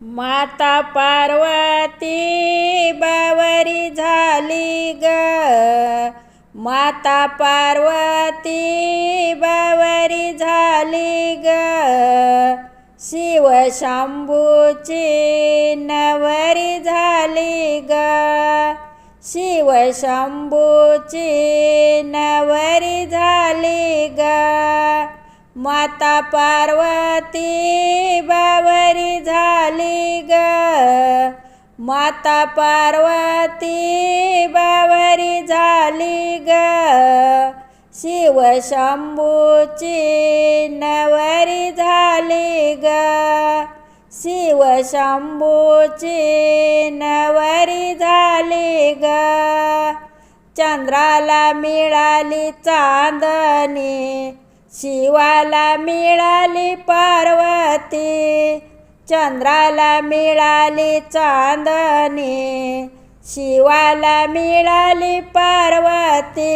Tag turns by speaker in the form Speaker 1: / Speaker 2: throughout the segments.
Speaker 1: माता पार्वती बावरी झाली ग. माता पार्वती बावरी झाली ग. शिव शंभूची नवरी झाली ग. शिव शंभूची नवरी झाली ग. माता पार्वती बावरी झाली ग. माता पार्वती बावरी झाली ग. शिव शंभूची नवरी झाली ग. शिव शंभूची नवरी झाली ग. चंद्राला मिळाली चांदणी. शिवाला मिळाली पार्वती चंद्राला मिळाली चांदणी शिवाला मिळाली पार्वती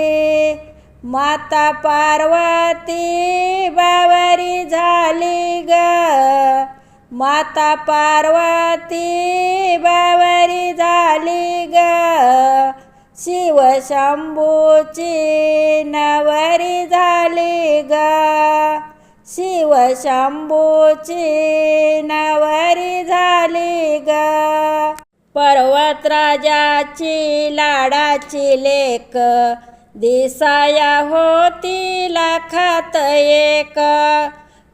Speaker 1: माता पार्वती बावरी झाली ग. माता पार्वती बावरी झाली शिव शंभूची नवरी झाली गा. शिव शंभूची नवरी झाली गा. पर्वतराजाची लाडाची लेक. दिसाया होती लाखात एक.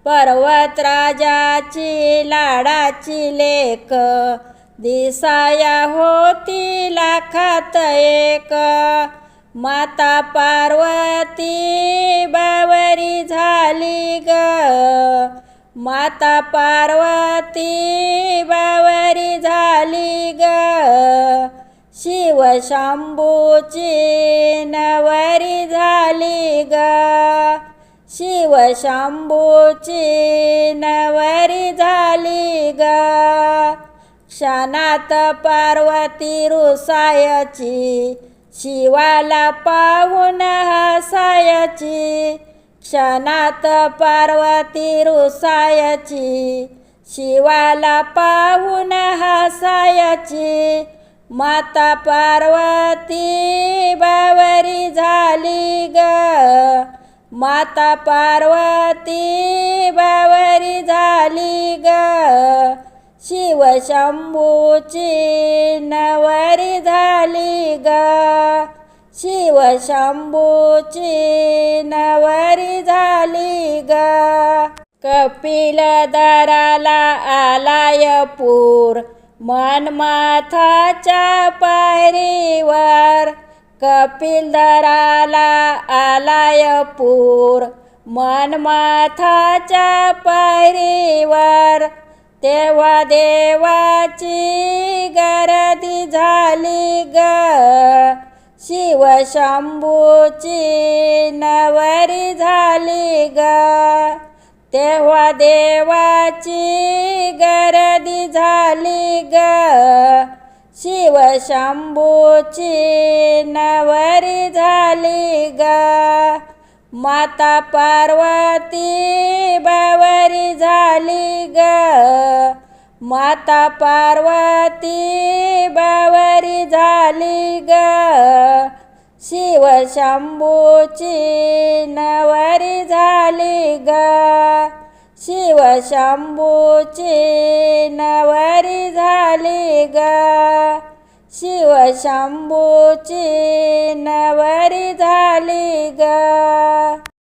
Speaker 1: पर्वतराजाची लाडाची लेक. दिसाया होती लाखात एक. माता पार्वती बावरी झाली ग. माता पार्वती बावरी झाली ग. शिवशंभूची नवरी झाली ग. शिवशंभूची नवरी झाली ग. क्षणात पार्वती रुसायची शिवाला पाहून हसायची. क्षणात पार्वती रुसायची शिवाला पाहून हसायची. माता पार्वती बावरी झाली ग. माता पार्वती बावरी झाली ग. शिव शंभूची नवरी झाली ग. शिव शंभूची नवरी झाली ग. कपिल दराला आलाय पूर मनमाथाच्या पायरीवर. कपिल दराला आलाय पूर मनमाथाच्या पायरीवर. तेव्हा देवाची गरदी झाली ग. शिवशंभूची नवरी झाली ग. तेव्हा देवाची गरदी झाली ग. शिवशंभूची नवरी झाली ग. माता पार्वती बावरी झाली ग. माता पार्वती बावरी झाली ग. शिवशंभूची नवरी झाली ग. शिवशंभूची नवरी झाली ग. शिव शंभूची नवरी झाली ग.